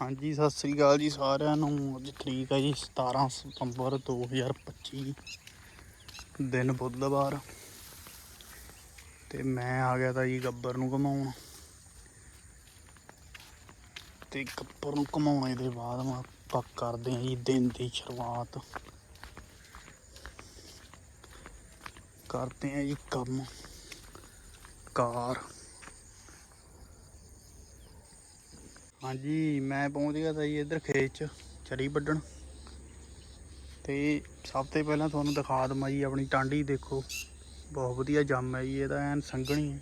ਹਾਂਜੀ, ਸਤਿ ਸ੍ਰੀ ਅਕਾਲ ਜੀ ਸਾਰਿਆਂ ਨੂੰ। ਅੱਜ ਤਰੀਕ ਹੈ ਜੀ 17 ਸਤੰਬਰ 2025 ਦਿਨ ਬੁੱਧਵਾਰ। ਤੇ ਮੈਂ ਆ ਗਿਆ ਤਾਂ ਜੀ ਗੱਬਰ ਨੂੰ ਘਮਾਉਣ। ਤੇ ਗੱਬਰ ਨੂੰ ਘਮਾਉਣੇ ਦੇ ਬਾਅਦ ਮੈਂ ਆਪਾਂ ਕਰਦੇ ਹਾਂ ਜੀ ਦਿਨ ਦੀ ਸ਼ੁਰੂਆਤ। ਕਰਦੇ ਹਾਂ ਜੀ ਕੰਮ। ਕਾਰ। ਹਾਂਜੀ, ਮੈਂ ਪਹੁੰਚ ਗਿਆ ਤਾਂ ਜੀ ਇੱਧਰ ਖੇਤ 'ਚ ਚਰੀ ਵੱਢਣ। ਤੇ ਸਭ ਤੋਂ ਪਹਿਲਾਂ ਤੁਹਾਨੂੰ ਦਿਖਾ ਦਵਾਂ ਜੀ, ਆਪਣੀ ਟਾਂਡੀ ਦੇਖੋ। ਬਹੁਤ ਵਧੀਆ ਜੰਮ ਹੈ ਜੀ ਇਹਦਾ ਐਨ ਸੰਘਣੀ ਹੈ।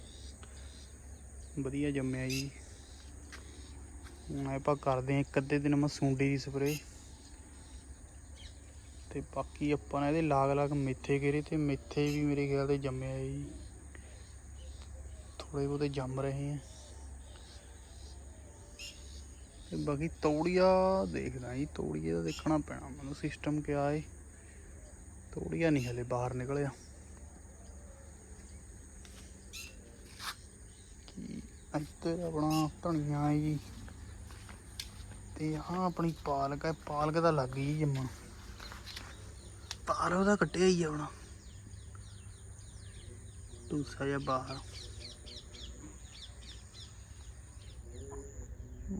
ਵਧੀਆ ਜੰਮਿਆ ਜੀ। ਹੁਣ ਆਪਾਂ ਕਰਦੇ ਹਾਂ ਇੱਕ ਅੱਧੇ ਦਿਨ ਮੈਂ ਸੁੰਡੀ ਦੀ ਸਪਰੇ ਤੇ ਬਾਕੀ ਆਪਾਂ ਨੇ ਇਹਦੇ ਲਾਗ ਲਾਗ ਮੇਥੇ ਘੇਰੇ ਤੇ ਮੇਥੇ ਵੀ ਮੇਰੇ ਖਿਆਲ ਤੇ ਜੰਮਿਆ ਜੀ। ਥੋੜੇ ਬਹੁਤੇ ਜੰਮ ਰਹੇ ਹੈ। ਤੇ ਬਾਕੀ ਤੌੜੀਆ ਦੇਖਦਾ ਜੀ, ਤੌੜੀਏ ਦਾ ਦੇਖਣਾ ਪੈਣਾ ਮੈਨੂੰ ਸਿਸਟਮ ਕਿਆ ਏ। ਤੌੜੀਆ ਨਹੀਂ ਹਲੇ ਬਾਹਰ ਨਿਕਲਿਆ। ਕੀ ਇੱਧਰ ਆਪਣਾ ਧਨੀਆ ਜੀ। ਤੇ ਆਹ ਆਪਣੀ ਪਾਲਕ ਹੈ ਪਾਲਕ ਤਾਂ ਲੱਗ ਗਈ ਜੰਮਣ। ਪਾਲਕ ਦਾ ਕੱਟਿਆ ਹੀ ਆਪਣਾ ਦੂਸਰਾ ਜਿਹਾ ਬਾਹਰ।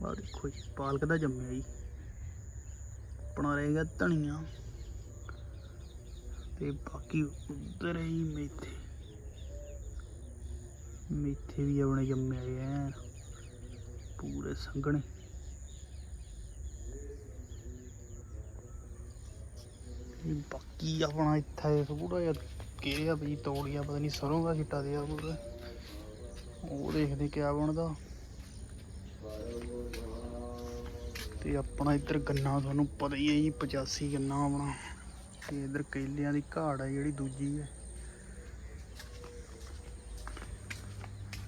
ਆ ਦੇਖੋ ਜੀ, ਪਾਲਕ ਦਾ ਜੰਮਿਆ ਜੀ। ਆਪਣਾ ਰਹੇਗਾ ਧਨੀਆ। ਤੇ ਬਾਕੀ ਉਧਰ ਹੈ ਮੇਥੇ। ਮੇਥੇ ਵੀ ਆਪਣੇ ਜੰਮੇ ਆਏ ਪੂਰੇ ਸੰਘਣੇ। ਬਾਕੀ ਆਪਣਾ ਇੱਥੇ ਥੋੜਾ ਜਿਹਾ ਕਿਹੜਾ ਵੀ ਤੋੜਿਆ, ਪਤਾ ਨਹੀਂ ਸਰੋਂ ਦਾ ਛਿੱਟਾ ਦਿਆ ਪੂਰਾ ਉਹ ਦੇਖਦੇ ਕਿਆ ਬਣਦਾ। ਤੇ ਆਪਣਾ ਇੱਧਰ ਗੰਨਾ ਤੁਹਾਨੂੰ ਪਤਾ ਹੀ ਹੈ ਜੀ 85 ਗੰਨਾ ਆਪਣਾ। ਤੇ ਇੱਧਰ ਕੇਲਿਆਂ ਦੀ ਘਾੜ ਹੈ ਜਿਹੜੀ ਦੂਜੀ ਹੈ।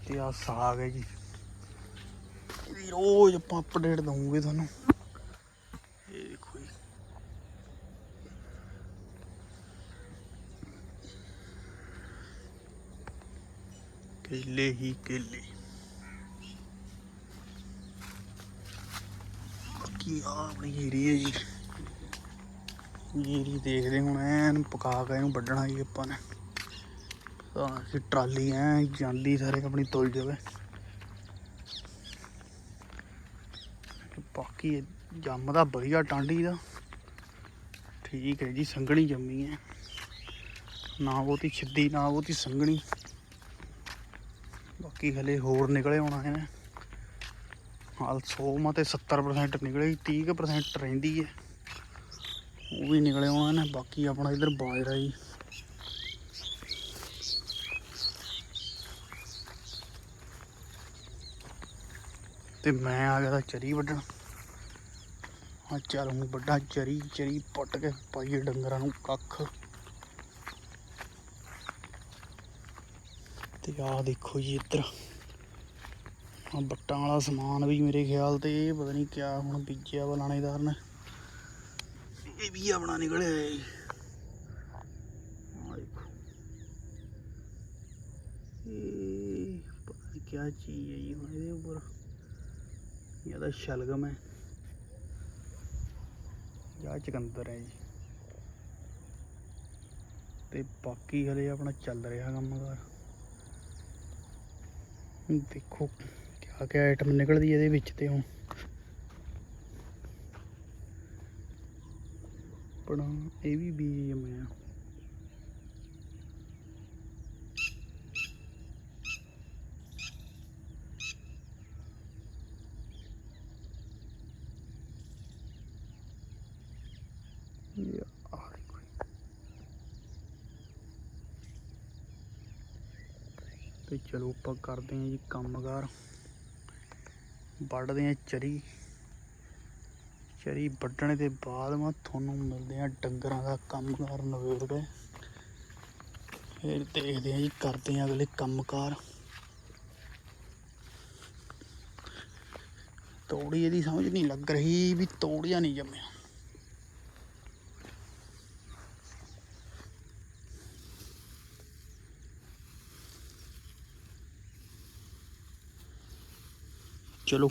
ਤੇ ਆ ਸਾਗ ਹੈ ਜੀ। ਇਹਦੀ ਰੋਜ਼ ਆਪਾਂ ਅਪਡੇਟ ਦਵਾਂਗੇ ਤੁਹਾਨੂੰ। ਇਹ ਦੇਖੋ ਜੀ। ਕੇਲੇ ਹੀ ਕੇਲੇ। ਕੀ ਆ ਆਪਣੀ ਜੀਰੀ ਹੈ ਜੀ। ਜੀਰੀ ਦੇਖਦੇ ਹੁਣ ਐਨ ਪਕਾ ਕੇ ਇਹਨੂੰ ਵੱਢਣਾ ਜੀ ਆਪਾਂ ਨੇ। ਤਾਂ ਕਿ ਟਰਾਲੀ ਐ, ਜਾਂਦੀ ਸਾਰੇ ਆਪਣੀ ਤੁਲ ਜਾਵੇ। ਬਾਕੀ ਜੰਮਦਾ ਵਧੀਆ ਟਾਂਡੀ ਦਾ। ਠੀਕ ਹੈ ਜੀ, ਸੰਘਣੀ ਜੰਮੀ ਹੈ ਨਾ ਬਹੁਤੀ ਛਿੱਦੀ, ਨਾ ਬਹੁਤੀ ਸੰਘਣੀ। ਬਾਕੀ ਹਲੇ ਹੋਰ ਨਿਕਲੇ ਹੋਣਾ ਇਹਨੇ। ਹਾਲ 100 ਮਾ ਤੇ 70% ਨਿਕਲੇ 30% ਰਹਿੰਦੀ ਹੈ। ਉਹ ਵੀ ਨਿਕਲੇ ਹੋਣਾ ਨੇ, ਬਾਕੀ ਆਪਣਾ ਇਧਰ ਬਾਜਰਾ ਜੀ। ਤੇ ਮੈਂ ਆ ਗਿਆ ਤਾਂ ਚਰੀ ਵੱਢਣ। ਆ ਚੱਲ ਹੁਣ ਵੱਡਾ ਚਰੀ ਚਰੀ ਪੱਟ ਕੇ ਪਾਈਏ ਡੰਗਰਾਂ ਨੂੰ ਕੱਖ। ਤੇ ਆਹ ਦੇਖੋ ਜੀ ਇੱਧਰ। ਬੱਟਾਂ ਵਾਲਾ ਸਮਾਨ ਵੀ ਮੇਰੇ ਖਿਆਲ ਤੇ ਇਹ ਪਤਾ ਨਹੀਂ ਕਿਆ ਹੁਣ ਬੀਜਿਆ ਵਾ ਲਾਣੇਦਾਰ ਨੇ। ਇਹ ਵੀ ਆਪਣਾ ਨਿਕਲਿਆ ਹੈ ਇਹ ਪਤਾ ਕਿਆ ਚੀਜ਼ ਹੈ ਜੀ ਹੁਣ ਇਹਦੇ ਉੱਪਰ। ਇਹ ਤਾਂ ਸ਼ਲਗਮ ਹੈ। ਜਾਂ ਚਕੰਦਰ ਹੈ ਜੀ। ਤੇ ਬਾਕੀ ਹਲੇ ਆਪਣਾ ਚੱਲ ਰਿਹਾ ਕੰਮਕਾਰ। ਦੇਖੋ। ਕਿਆ ਕਿਆ ਆਈਟਮ ਨਿਕਲਦੀ ਇਹਦੇ ਵਿੱਚ ਤੇ ਹੁਣ। ਆਪਣਾ ਇਹ ਵੀ ਬੀਜ ਜੰਮਿਆ ਤੇ ਚਲੋ ਆਪਾਂ ਕਰਦੇ ਹਾਂ ਜੀ ਕੰਮਕਾਰ। ਵੱਢਦੇ ਹਾਂ ਚਰੀ। ਚਰੀ ਵੱਢਣ ਦੇ ਬਾਅਦ ਮੈਂ ਤੁਹਾਨੂੰ ਮਿਲਦੇ ਆ ਡੰਗਰਾਂ ਦਾ ਕੰਮਕਾਰ ਨਵੇੜ ਕੇ। ਫਿਰ ਦੇਖਦੇ ਆ ਜੀ, ਕਰਦੇ ਆ ਅਗਲੇ ਕੰਮਕਾਰ ਤੋੜੀ ਇਹਦੀ ਸਮਝ ਨਹੀਂ ਲੱਗ ਰਹੀ ਵੀ ਤੋੜਿਆ ਨਹੀਂ ਜੰਮਿਆ। ਚਲੋ।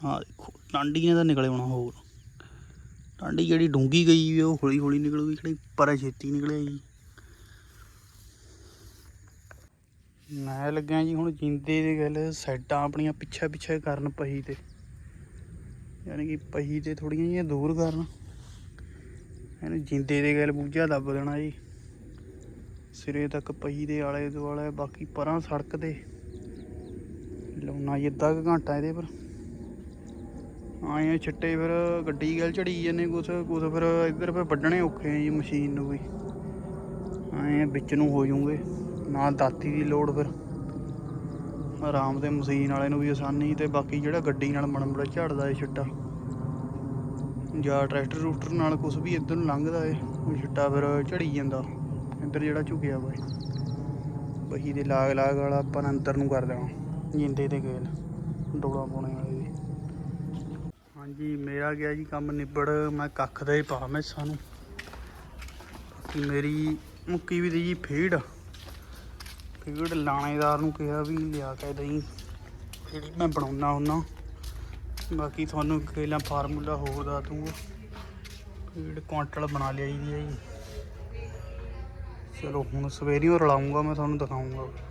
ਹਾਂ ਦੇਖੋ ਟਾਂਡੀ ਨੇ ਤਾਂ ਨਿਕਲੇ ਹੋਣਾ ਹੋਰ। ਟਾਂਡੀ ਜਿਹੜੀ ਡੂੰਗੀ ਗਈ ਵੀ ਉਹ ਹੌਲੀ ਹੌਲੀ ਨਿਕਲੂਗੀ ਜਿਹੜੀ ਪਰ ਛੇਤੀ ਨਿਕਲਿਆ ਜੀ। ਮੈਂ ਲੱਗਿਆ ਜੀ ਹੁਣ ਜਿੰਦੇ ਦੀ ਗੱਲ, ਸਾਈਡਾਂ ਆਪਣੀਆਂ ਪਿੱਛੇ ਪਿੱਛੇ ਕਰਨ ਪਹੀ ਤੇ। ਯਾਨੀ ਕਿ ਪਹੀ ਤੇ ਥੋੜੀਆਂ ਜਿਹੀਆਂ ਦੂਰ ਕਰਨ। ਇਹਨੂੰ ਜਿੰਦੇ ਦੇ ਗੱਲ ਬੂਝਾ ਦੱਬ ਦੇਣਾ ਜੀ। ਸਿਰੇ ਤੱਕ ਪਹੀ ਦੇ ਆਲੇ ਦੁਆਲੇ ਬਾਕੀ ਪਰਾਂ ਸੜਕ ਤੇ। ਲਾਉਣਾ ਜੀ ਅੱਧਾ ਕੁ ਘੰਟਾ ਇਹਦੇ ਪਰ। ਆਏ ਛਿੱਟੇ ਫਿਰ ਗੱਡੀ ਗੱਲ ਚੜੀ ਜਾਂਦੇ ਕੁਛ ਕੁਛ ਫਿਰ ਇੱਧਰ ਫਿਰ ਵੱਢਣੇ ਔਖੇ ਆ ਜੀ ਮਸ਼ੀਨ ਨੂੰ ਵੀ। ਆਏ ਵਿੱਚ ਨੂੰ ਹੋ ਜੂਗੇ ਨਾ ਦਾਤੀ ਦੀ ਲੋੜ ਫਿਰ। ਆਰਾਮ ਤੇ ਮਸ਼ੀਨ ਵਾਲੇ ਨੂੰ ਵੀ ਆਸਾਨੀ ਤੇ ਬਾਕੀ ਜਿਹੜਾ ਗੱਡੀ ਨਾਲ ਮਣ ਮੜਾ ਝੜਦਾ ਏ ਛਿੱਟਾ। ਜਾਂ ਟਰੈਕਟਰ ਰੂਟਰ ਨਾਲ ਕੁਛ ਵੀ ਇੱਧਰ ਨੂੰ ਲੰਘਦਾ ਏ, ਉਹ ਛਿੱਟਾ ਫਿਰ ਝੜੀ ਜਾਂਦਾ। ਇੱਧਰ ਜਿਹੜਾ ਝੁਕਿਆ ਵਾ ਏ। ਬਹੀ ਦੇ ਲਾਗ ਲਾਗ ਵਾਲਾ ਆਪਾਂ ਨੇ ਅੰਦਰ ਨੂੰ ਕਰ ਦੇਣਾ। ਜਿੰਦੇ ਤੇ ਗਏ ਨੇ, ਡੋਲਾ ਪਾਉਣੇ ਵਾਲੇ ਦੀ ਹਾਂਜੀ, ਮੇਰਾ ਗਿਆ ਜੀ ਕੰਮ ਨਿਬੜ, ਮੈਂ ਕੱਖ ਦਾ ਹੀ ਪਾ ਮੈਂ ਸਾਨੂੰ। ਬਾਕੀ ਮੇਰੀ ਮੁੱਕੀ ਵੀ ਦੀ ਜੀ ਫੀਡ। ਫੀਡ ਲਾਣੇਦਾਰ ਨੂੰ ਕਿਹਾ ਵੀ ਲਿਆ ਕੇ ਦਈ। ਜਿਹੜੀ ਮੈਂ ਬਣਾਉਣਾ ਹੁੰਨਾ। ਬਾਕੀ ਤੁਹਾਨੂੰ ਕਿਹਲਾ ਫਾਰਮੂਲਾ ਹੋਰ ਦੱਸ ਦੂੰਗਾ। ਫੀਡ ਕੁਆਂਟਲ ਬਣਾ ਲਿਆ ਜੀ। ਚਲੋ ਹੁਣ ਸਵੇਰੇ ਉਹ ਰਲਾਉਂਗਾ, ਮੈਂ ਤੁਹਾਨੂੰ ਦਿਖਾਉਂਗਾ।